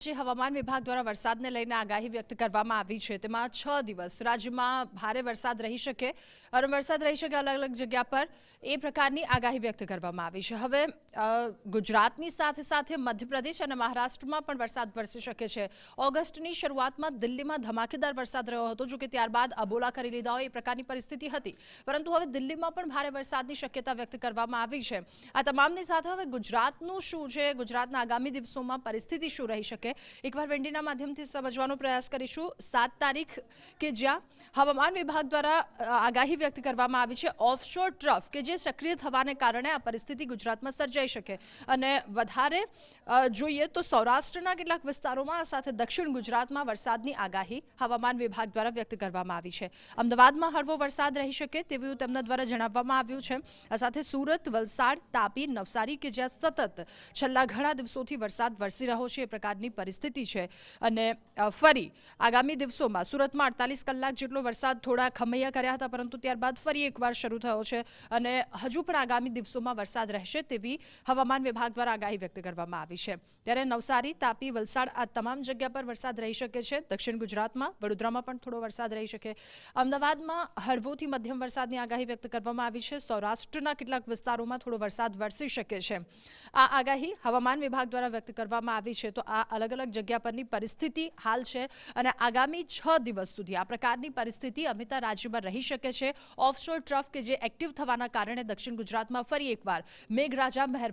જે હવામાન વિભાગ દ્વારા વરસાદને લઈને આગાહી વ્યક્ત કરવામાં આવી છે. તેમાં છ દિવસ રાજ્યમાં ભારે વરસાદ રહી શકે અને વરસાદ રહી શકે અલગ અલગ જગ્યા પર, એ પ્રકારની આગાહી વ્યક્ત કરવામાં આવી છે. હવે ગુજરાતની સાથે સાથે મધ્યપ્રદેશ અને મહારાષ્ટ્રમાં પણ વરસાદ વરસી શકે છે. ઓગસ્ટની શરૂઆતમાં દિલ્હીમાં ધમાકેદાર વરસાદ રહ્યો હતો જો કે ત્યારબાદ અબોલા કરી લીધા હોય એ પ્રકારની પરિસ્થિતિ હતી. પરંતુ હવે દિલ્હીમાં પણ ભારે વરસાદની શક્યતા વ્યક્ત કરવામાં આવી છે. આ તમામની સાથે હવે ગુજરાતનું શું છે? ગુજરાતના આગામી દિવસોમાં પરિસ્થિતિ શું રહી શકે? એકવાર વેન્ડીના માધ્યમથી સમજવાનો પ્રયાસ કરીશું. સાત તારીખ કે જ્યાં હવામાન વિભાગ દ્વારા આગાહી વ્યક્ત કરવામાં આવી છે. ઓફશોર ટ્રફ કે જે સક્રિય થવાને કારણે આ પરિસ્થિતિ ગુજરાતમાં સર્જાઈ શકે. અને વધારે જોઈએ તો સૌરાષ્ટ્રના કેટલાક વિસ્તારોમાં સાથે દક્ષિણ ગુજરાતમાં વરસાદની આગાહી હવામાન વિભાગ દ્વારા વ્યક્ત કરવામાં આવી છે. અમદાવાદમાં હળવો વરસાદ રહી શકે તેવું તેમના દ્વારા જણાવવામાં આવ્યું છે. આ સાથે સુરત, વલસાડ, તાપી, નવસારી કે જ્યાં સતત છેલ્લા ઘણા દિવસોથી વરસાદ વરસી રહ્યો છે એ પ્રકારની પરિસ્થિતિ છે. અને ફરી આગામી દિવસોમાં સુરતમાં અડતાલીસ કલાક જેટલો વરસાદ થોડા ખમૈયા કર્યા હતા, પરંતુ ત્યારબાદ ફરી એકવાર શરૂ થયો છે અને હજુ પણ આગામી દિવસોમાં વરસાદ રહેશે તેવી હવામાન વિભાગ દ્વારા આગાહી વ્યક્ત કરવામાં આવી છે. ત્યારે નવસારી, તાપી, વલસાડ આ તમામ જગ્યા પર વરસાદ રહી શકે છે. દક્ષિણ ગુજરાતમાં, વડોદરામાં પણ થોડો વરસાદ રહી શકે. અમદાવાદમાં હળવોથી મધ્યમ વરસાદની આગાહી વ્યક્ત કરવામાં આવી છે. સૌરાષ્ટ્રના કેટલાક વિસ્તારોમાં થોડો વરસાદ વરસી શકે છે. આ આગાહી હવામાન વિભાગ દ્વારા વ્યક્ત કરવામાં આવી છે. તો આ અલગ અલગ જગ્યા પરની પરિસ્થિતિ હાલ છે અને આગામી છ દિવસ સુધી આ પ્રકારની પરિસ્થિતિ અમિતા રાજ્યમાં રહી શકે છે. ઓફશોર ટ્રફ કે જે એક્ટિવ થવાના કારણે દક્ષિણ ગુજરાતમાં ફરી એકવાર મેઘરાજા મહેરબાન